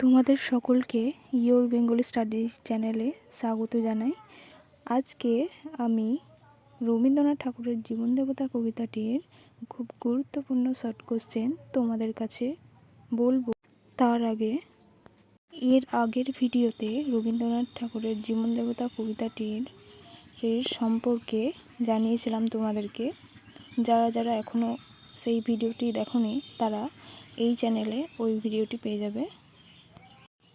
তোমাদের সকলকে your Bengali studies চ্যানেলে স্বাগত জানাই। আজকে আমি রবীন্দ্রনাথ ঠাকুরের জীবন দেবতা কবিতাটির খুব গুরুত্বপূর্ণ শর্ট কোশ্চেন তোমাদের কাছে বলব। তার আগে, এর আগের ভিডিওতে রবীন্দ্রনাথ ঠাকুরের জীবন দেবতা কবিতাটির এর সম্পর্কে জানিয়েছিলাম তোমাদেরকে। যারা যারা এখনও সেই ভিডিওটি দেখোনি, তারা এই চ্যানেলে ওই ভিডিওটি পেয়ে যাবে।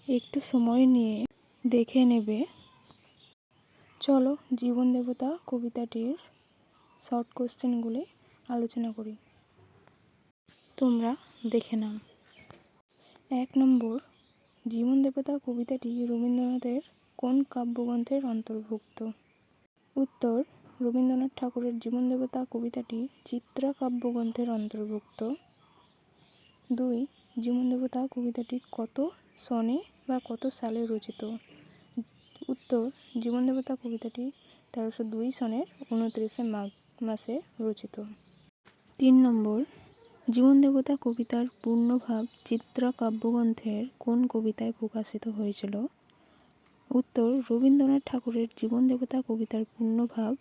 একটু সময় নিয়ে দেখে নেবে। চলো জীবন দেবতা কবিতাটির শর্ট কোশ্চেনগুলি আলোচনা করি। তোমরা দেখে নাও। এক নম্বর, জীবন দেবতা কবিতাটি রবীন্দ্রনাথের কোন কাব্যগ্রন্থের অন্তর্ভুক্ত? উত্তর, রবীন্দ্রনাথ ঠাকুরের জীবন দেবতা কবিতাটি চিত্রা কাব্যগ্রন্থের অন্তর্ভুক্ত। দুই, জীবন দেবতা কবিতাটি কত সনে বা কত সালে রচিত। উত্তর জীবন দেবতা কবিতাটি তেরোশো দুই সনের উনত্রিশে মাঘ মাসে রচিত। তিন নম্বর জীবন দেবতা কবিতার পূর্ণভাব চিত্রা কাব্যগ্রন্থের কোন কবিতায় প্রকাশিত হয়েছিল? উত্তর, রবীন্দ্রনাথ ঠাকুরের জীবন দেবতা কবিতার পূর্ণভাব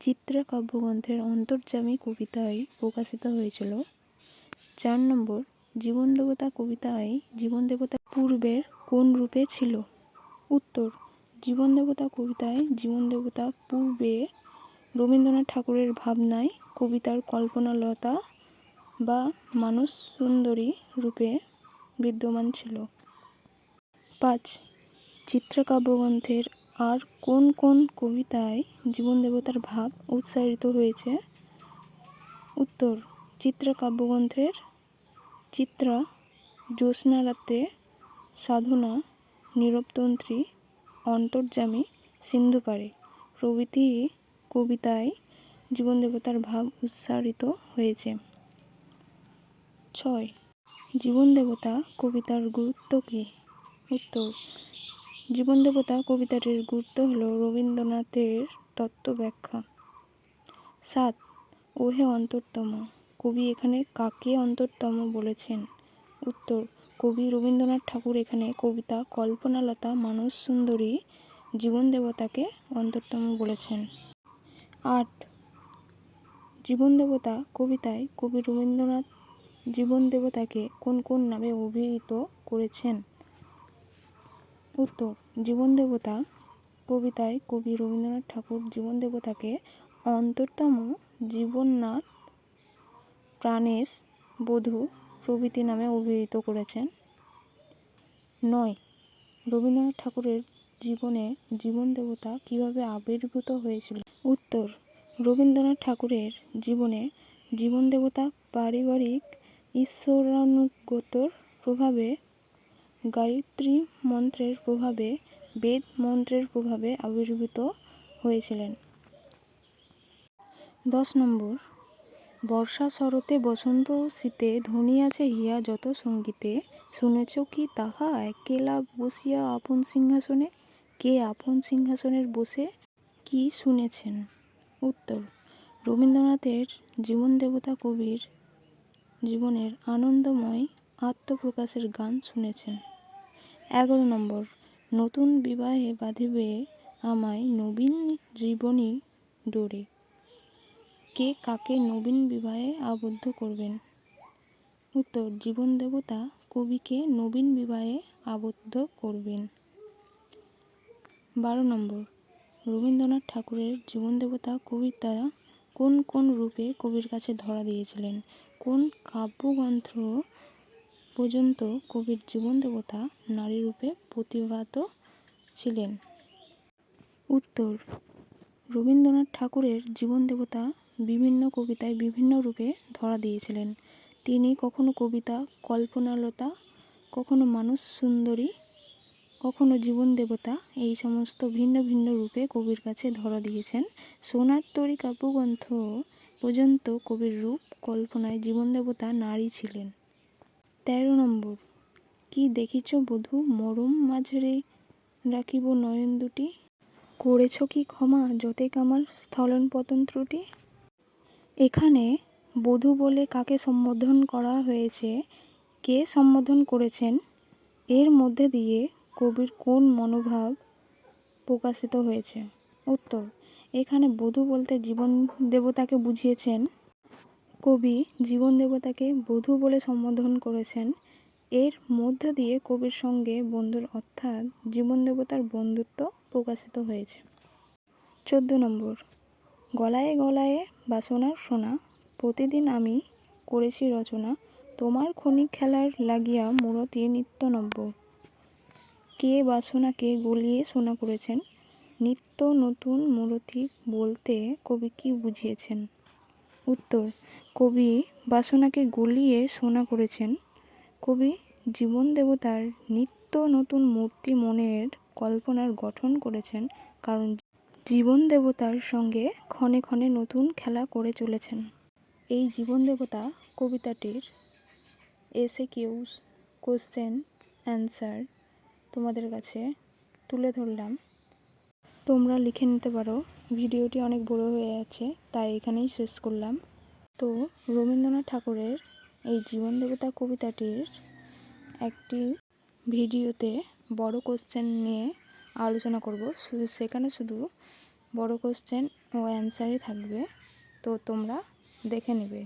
চিত্রা কাব্যগ্রন্থের অন্তর্যামী কবিতায় প্রকাশিত হয়েছিল। চার নম্বর জীবন দেবতা কবিতায় জীবন দেবতা পূর্বের কোন রূপে ছিল? উত্তর জীবন দেবতা কবিতায় জীবন দেবতা পূর্বে রবীন্দ্রনাথ ঠাকুরের ভাবনায় কবিতার কল্পনালতা বা মানস সুন্দরী রূপে বিদ্যমান ছিল। পাঁচ, চিত্রকাব্যগ্রন্থের আর কোন কোন কবিতায় জীবন দেবতার ভাব উৎসারিত হয়েছে? উত্তর, চিত্রকাব্যগ্রন্থের চিত্রা, জ্যোৎস্নারাতে সাধনা, নীরবতন্ত্রী, অন্তর্যামী, সিন্ধুপাড়ে। প্রভৃতি কবিতায় জীবন দেবতার ভাব উচ্চারিত হয়েছে। ছয়। জীবন দেবতা কবিতার গুরুত্ব কী? উত্তর। জীবন দেবতা কবিতাটির গুরুত্ব হল রবীন্দ্রনাথের তত্ত্ব ব্যাখ্যা সাত। ওহে অন্তরতম। কবি এখানে কাকে অন্তরতম বলেছেন? উত্তর, কবি রবীন্দ্রনাথ ঠাকুর এখানে কবিতা, কল্পনালতা, মানস সুন্দরী, জীবন দেবতাকে অন্তরতম বলেছেন। আট, জীবন দেবতা কবিতায় কবি রবীন্দ্রনাথ জীবন দেবতাকে কোন কোন নামে অভিহিত করেছেন? উত্তর, জীবন দেবতা কবিতায় কবি রবীন্দ্রনাথ ঠাকুর জীবন দেবতাকে অন্তরতম জীবননাথ প্রাণেশ বধূ প্রভৃতি নামে অভিহিত করেছেন। নয়, রবীন্দ্রনাথ ঠাকুরের জীবনে জীবন দেবতা কীভাবে আবির্ভূত হয়েছিল? উত্তর, রবীন্দ্রনাথ ঠাকুরের জীবনে জীবন দেবতা পারিবারিক ঈশ্বরানুগতর প্রভাবে, গায়ত্রী মন্ত্রের প্রভাবে, বেদ মন্ত্রের প্রভাবে আবির্ভূত হয়েছিলেন। দশ নম্বর বর্ষা শরতে বসন্ত শীতে ধ্বনি আছে হিয়া যত সঙ্গীতে। শুনেছ কি তাহা? একেলা বসিয়া আপন সিংহাসনে? কে আপন সিংহাসনের বসে? কি শুনেছেন? উত্তর, রবীন্দ্রনাথের জীবন দেবতা কবির জীবনের আনন্দময় আত্মপ্রকাশের গান শুনেছেন। এগারো নম্বর, নতুন বিবাহে বাঁধিবে আমায় নবীন জীবনী ডোরে। কে কাকে নবীন বিবাহে আবদ্ধ করবেন? উত্তর, জীবন দেবতা কবিকে নবীন বিবাহে আবদ্ধ করবেন। বারো নম্বর, রবীন্দ্রনাথ ঠাকুরের জীবন দেবতা কবিতা কোন কোন রূপে কবির কাছে ধরা দিয়েছিলেন? কোন কাব্যগ্রন্থ পর্যন্ত কবির জীবন দেবতা নারী রূপে প্রতিভাত ছিলেন? উত্তর, রবীন্দ্রনাথ ঠাকুরের জীবন দেবতা বিভিন্ন কবিতায় বিভিন্ন রূপে ধরা দিয়েছিলেন। তিনি কখনো কবিতা, কল্পনালতা, কখনো মানুষ সুন্দরী, কখনো জীবন দেবতা এই সমস্ত ভিন্ন ভিন্ন রূপে কবির কাছে ধরা দিয়েছেন। সোনার তরী কাব্যগ্রন্থ পর্যন্ত কবির রূপ, কল্পনায় জীবন দেবতা নারী ছিলেন। তেরো নম্বর, কি দেখিছ বধূ, মরম মাঝারে রাখিব নয়ন দুটি? করেছ কি ক্ষমা, যতে আমার স্থলন পতন ত্রুটি? এখানে বধূ বলে কাকে সম্বোধন করা হয়েছে, কে সম্বোধন করেছেন, এর মধ্যে দিয়ে কবির কোন মনোভাব প্রকাশিত হয়েছে? উত্তর, এখানে বধূ বলতে জীবন দেবতাকে বুঝিয়েছেন, কবি জীবন দেবতাকে বধূ বলে সম্বোধন করেছেন, এর মধ্য দিয়ে কবির সঙ্গে বন্ধুর অর্থাৎ জীবন দেবতার বন্ধুত্ব প্রকাশিত হয়েছে। চোদ্দ নম্বর গলায় গলায় বাসনার সোনা প্রতিদিন আমি করেছি রচনা, তোমার ক্ষণিক খেলার লাগিয়া মূরতি নিত্য নব্য কে বাসনাকে গলিয়ে সোনা করেছেন? নিত্য নতুন মূরতি বলতে কবি কি বুঝিয়েছেন? উত্তর, কবি বাসনাকে গলিয়ে সোনা করেছেন। কবি জীবন দেবতার নিত্য নতুন মূর্তি মনের কল্পনার গঠন করেছেন, কারণ জীবন দেবতার সঙ্গে ক্ষণে ক্ষণে নতুন খেলা করে চলেছেন। এই জীবন দেবতা কবিতাটির এসে কিউস কোশ্চেন অ্যান্সার তোমাদের কাছে তুলে ধরলাম। তোমরা লিখে নিতে পারো। ভিডিওটি অনেক বড় হয়ে আছে, তাই এখানেই শেষ করলাম। তো রবীন্দ্রনাথ ঠাকুরের এই জীবন দেবতা কবিতাটির একটি ভিডিওতে বড় কোশ্চেন নিয়ে আলোচনা করব। সেখানে শুধু বড় কোশ্চেন ও অ্যান্সারই থাকবে। তো তোমরা দেখে নেবে।